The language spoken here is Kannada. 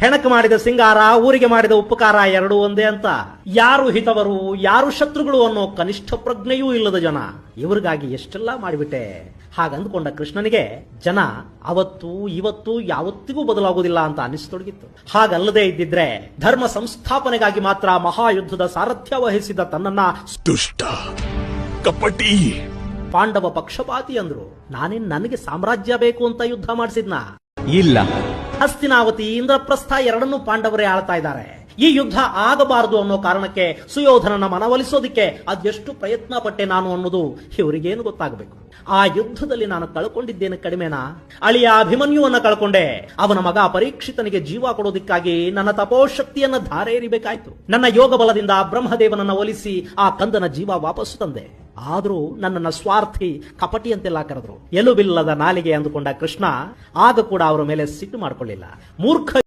ಹೆಣಕು ಮಾಡಿದ ಸಿಂಗಾರ ಊರಿಗೆ ಮಾಡಿದ ಉಪಕಾರ ಎರಡು ಒಂದೇ ಅಂತ. ಯಾರು ಹಿತವರು ಯಾರು ಶತ್ರುಗಳು ಅನ್ನೋ ಕನಿಷ್ಠ ಪ್ರಜ್ಞೆಯೂ ಇಲ್ಲದ ಜನ. ಇವರಿಗಾಗಿ ಎಷ್ಟೆಲ್ಲ ಮಾಡಿಬಿಟ್ಟೆ. ಹಾಗಂದ್ಕೊಂಡ ಕೃಷ್ಣನಿಗೆ ಜನ ಅವತ್ತು ಇವತ್ತು ಯಾವತ್ತಿಗೂ ಬದಲಾಗುವುದಿಲ್ಲ ಅಂತ ಅನ್ನಿಸ್ತೊಡಗಿತ್ತು ಹಾಗಲ್ಲದೆ ಇದ್ದಿದ್ರೆ ಧರ್ಮ ಸಂಸ್ಥಾಪನೆಗಾಗಿ ಮಾತ್ರ ಮಹಾಯುದ್ಧದ ಸಾರಥ್ಯ ವಹಿಸಿದ ತನ್ನನ್ನ ದುಷ್ಟ ಕಪಟಿ. ಪಾಂಡವ ಪಕ್ಷಪಾತಿ ಅಂದ್ರು. ನಾನೇನ್ ನನಗೆ ಸಾಮ್ರಾಜ್ಯ ಬೇಕು ಅಂತ ಯುದ್ಧ ಮಾಡಿಸಿದ್ನ. ಇಲ್ಲ. ಹಸ್ತಿನಾವತಿ ಇಂದ್ರಪ್ರಸ್ಥ ಎರಡನ್ನೂ ಪಾಂಡವರೇ ಆಳ್ತಾ ಇದ್ದಾರೆ. ಈ ಯುದ್ಧ ಆಗಬಾರದು ಅನ್ನೋ ಕಾರಣಕ್ಕೆ ಸುಯೋಧನನ ಮನವೊಲಿಸೋದಿಕ್ಕೆ ಅದೆಷ್ಟು ಪ್ರಯತ್ನ ಪಟ್ಟೆ ನಾನು ಅನ್ನೋದು ಇವರಿಗೇನು ಗೊತ್ತಾಗಬೇಕು. ಆ ಯುದ್ಧದಲ್ಲಿ ನಾನು ಕಳ್ಕೊಂಡಿದ್ದೇನೆ ಕಡಿಮೆನಾ? ಅಳಿಯ ಅಭಿಮನ್ಯುವನ್ನ ಕಳ್ಕೊಂಡೆ. ಅವನ ಮಗ ಪರೀಕ್ಷಿತನಿಗೆ ಜೀವ ಕೊಡೋದಿಕ್ಕಾಗಿ ನನ್ನ ತಪೋಶಕ್ತಿಯನ್ನ ಧಾರೆ ಎರಿಬೇಕಾಯ್ತು ನನ್ನ ಯೋಗ ಬಲದಿಂದ ಬ್ರಹ್ಮದೇವನನ್ನ ಒಲಿಸಿ ಆ ಕಂದನ ಜೀವ ವಾಪಸ್ಸು ತಂದೆ. ಆದರೂ ನನ್ನನ್ನು ಸ್ವಾರ್ಥಿ ಕಪಟಿ ಅಂತೆಲ್ಲ ಕರೆದ್ರು. ಎಲುಬಿಲ್ಲದ ನಾಲಿಗೆ ಅಂದುಕೊಂಡ ಕೃಷ್ಣ ಆಗ ಕೂಡ ಅವರ ಮೇಲೆ ಸಿಟ್ಟು ಮಾಡಿಕೊಳ್ಳಿಲ್ಲ. ಮೂರ್ಖ